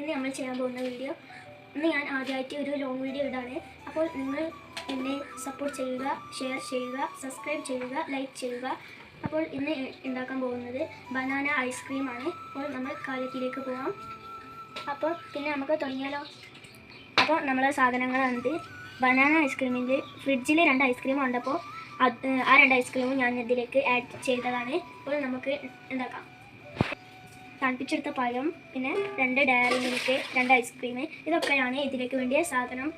ഇന്ന് നമ്മൾ ചെയ്യാൻ പോകുന്ന വീഡിയോ ഇന്ന് ഞാൻ ആദ്യമായിട്ട് ഒരു ലോങ് വീഡിയോ ഇടാണ്. അപ്പോൾ നിങ്ങൾ എന്നെ സപ്പോർട്ട് ചെയ്യുക ഷെയർ ചെയ്യുക സബ്സ്ക്രൈബ് ചെയ്യുക ലൈക്ക് ചെയ്യുക. അപ്പോൾ ഇന്ന് ഉണ്ടാക്കാൻ പോകുന്നത് ബനാന ഐസ്ക്രീമാണ് അപ്പോൾ നമ്മൾ കാര്യത്തിലേക്ക് പോകാം അപ്പോൾ പിന്നെ നമുക്ക് തുടങ്ങിയാലോ? അപ്പോൾ നമ്മളെ സാധനങ്ങളുണ്ട് ബനാന ഐസ്ക്രീമിന്റെ ഫ്രിഡ്ജിൽ രണ്ട് ഐസ്ക്രീം ഉണ്ടപ്പോൾ ആ രണ്ട് ഐസ്ക്രീമും ഞാൻ ഇതിലേക്ക് ആഡ് ചെയ്തതാണ്. അപ്പോൾ നമുക്ക് ഉണ്ടാക്കാം. തണുപ്പിച്ചെടുത്ത പഴം പിന്നെ രണ്ട് ഡയറി മിൽക്ക് രണ്ട് ഐസ്ക്രീം ഇതൊക്കെയാണ് ഇതിലേക്ക് വേണ്ടിയ സാധനം.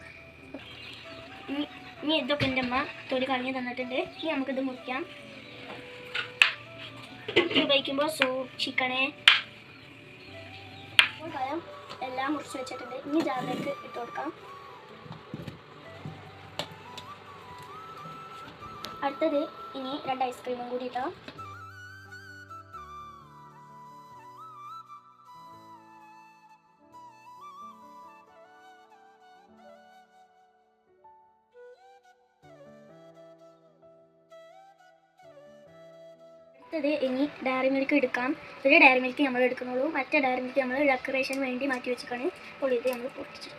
ഇനി ഇതൊക്കെ എന്റെ അമ്മ തൊലി കളഞ്ഞ് തന്നിട്ടുണ്ട്. ഇനി നമുക്കിത് മുറിക്കാം. ഉപയോഗിക്കുമ്പോൾ സൂക്ഷിക്കണേ പഴം എല്ലാം മുറിച്ച് വെച്ചിട്ടുണ്ട്. ഇനി ജാറിലേക്ക് ഇട്ട് കൊടുക്കാം. അടുത്തത് ഇനി രണ്ട് ഐസ്ക്രീമും കൂടി ഇട്ടാം അടുത്തത് ഇനി ഡയറി മിൽക്ക് എടുക്കാം. ഒരു ഡയറി മിൽക്ക് നമ്മൾ എടുക്കുന്നുള്ളൂ. മറ്റേ ഡയറി മിൽക്ക് നമ്മൾ ഡെക്കറേഷൻ വേണ്ടി മാറ്റി വെച്ചിട്ടാണ് അപ്പോൾ ഇത് നമ്മൾ പൊട്ടിച്ചു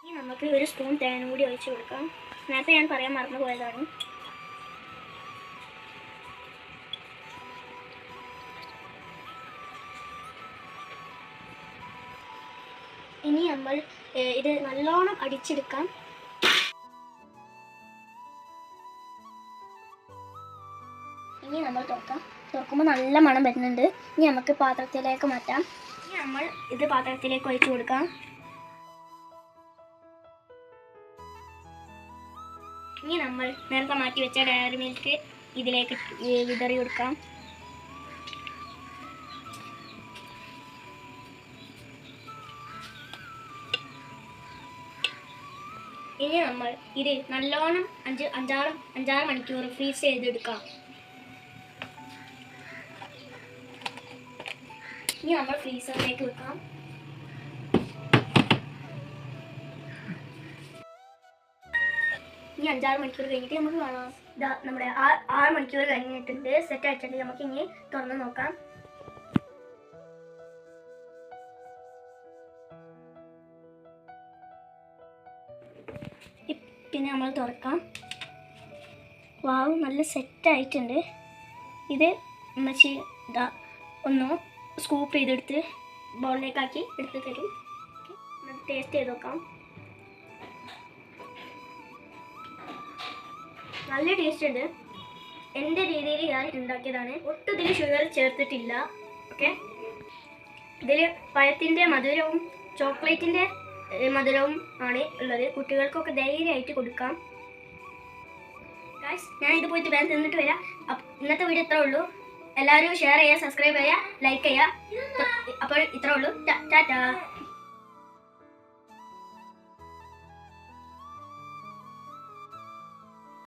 ഇനി നമുക്ക് ഒരു സ്പൂൺ തേനും കൂടി ഒഴിച്ച് കൊടുക്കാം. നേരത്തെ ഞാൻ പറയാൻ മറന്നു പോയതാണ് ഇനി നമ്മൾ ഇത് നല്ലോണം അടിച്ചെടുക്കാം. ഇനി നമ്മൾ തുറക്കാം. തുറക്കുമ്പോൾ നല്ല മണം വരുന്നുണ്ട്. ഇനി നമുക്ക് പാത്രത്തിലേക്ക് മാറ്റാം. ഇനി നമ്മൾ ഇത് പാത്രത്തിലേക്ക് ഒഴിച്ചു കൊടുക്കാം. ഇനി നമ്മൾ നേരത്തെ മാറ്റി വെച്ച ഡയറി മിൽക്ക് ഇതിലേക്ക് വിതറി കൊടുക്കാം. ഇനി നമ്മൾ ഇത് നല്ലോണം അഞ്ച് അഞ്ചാറ് അഞ്ചാറ് മണിക്കൂർ ഫ്രീസ് ചെയ്തെടുക്കാം. ഇനി നമ്മൾ ഫ്രീസറിലേക്ക് വെക്കാം. ഇനി അഞ്ചാറ് മണിക്കൂർ കഴിഞ്ഞിട്ട് നമുക്ക് കാണാം. നമ്മുടെ ആറ് മണിക്കൂർ കഴിഞ്ഞിട്ടുണ്ട്. സെറ്റ് ആയിട്ടുണ്ട്. നമുക്ക് ഇനി തുറന്ന് നോക്കാം. പിന്നെ നമ്മൾ തുറക്കാം. വാവ് നല്ല സെറ്റായിട്ടുണ്ട് ഇത് അമ്മച്ചി ഇതാ ഒന്ന് സ്കൂപ്പ് ചെയ്തെടുത്ത് ബൗളിലേക്കാക്കി എടുത്ത് തരും. ടേസ്റ്റ് ചെയ്ത് നോക്കാം. നല്ല ടേസ്റ്റ് ഉണ്ട്. എന്റെ രീതിയിൽ ഞാൻ ഉണ്ടാക്കിയതാണ്. ഒട്ടും ഇതിൽ ഷുഗർ ചേർത്തിട്ടില്ല. ഓക്കെ ഇതിൽ പഴത്തിന്റെ മധുരവും ചോക്ലേറ്റിന്റെ മധുരവും ആണ് ഉള്ളത്. കുട്ടികൾക്കൊക്കെ ധൈര്യമായിട്ട് കൊടുക്കാം. ഗായ്സ് ഞാൻ ഇത് പോയിട്ട് വേറെ തിന്നിട്ട് വരാം. ഇന്നത്തെ വീഡിയോ ഇത്രേ ഉള്ളൂ. എല്ലാവരും ഷെയർ ചെയ്യുക സബ്സ്ക്രൈബ് ചെയ്യുക ലൈക്ക് ചെയ്യുക. അപ്പോൾ ഇത്രേ ഉള്ളൂ. ടാറ്റാ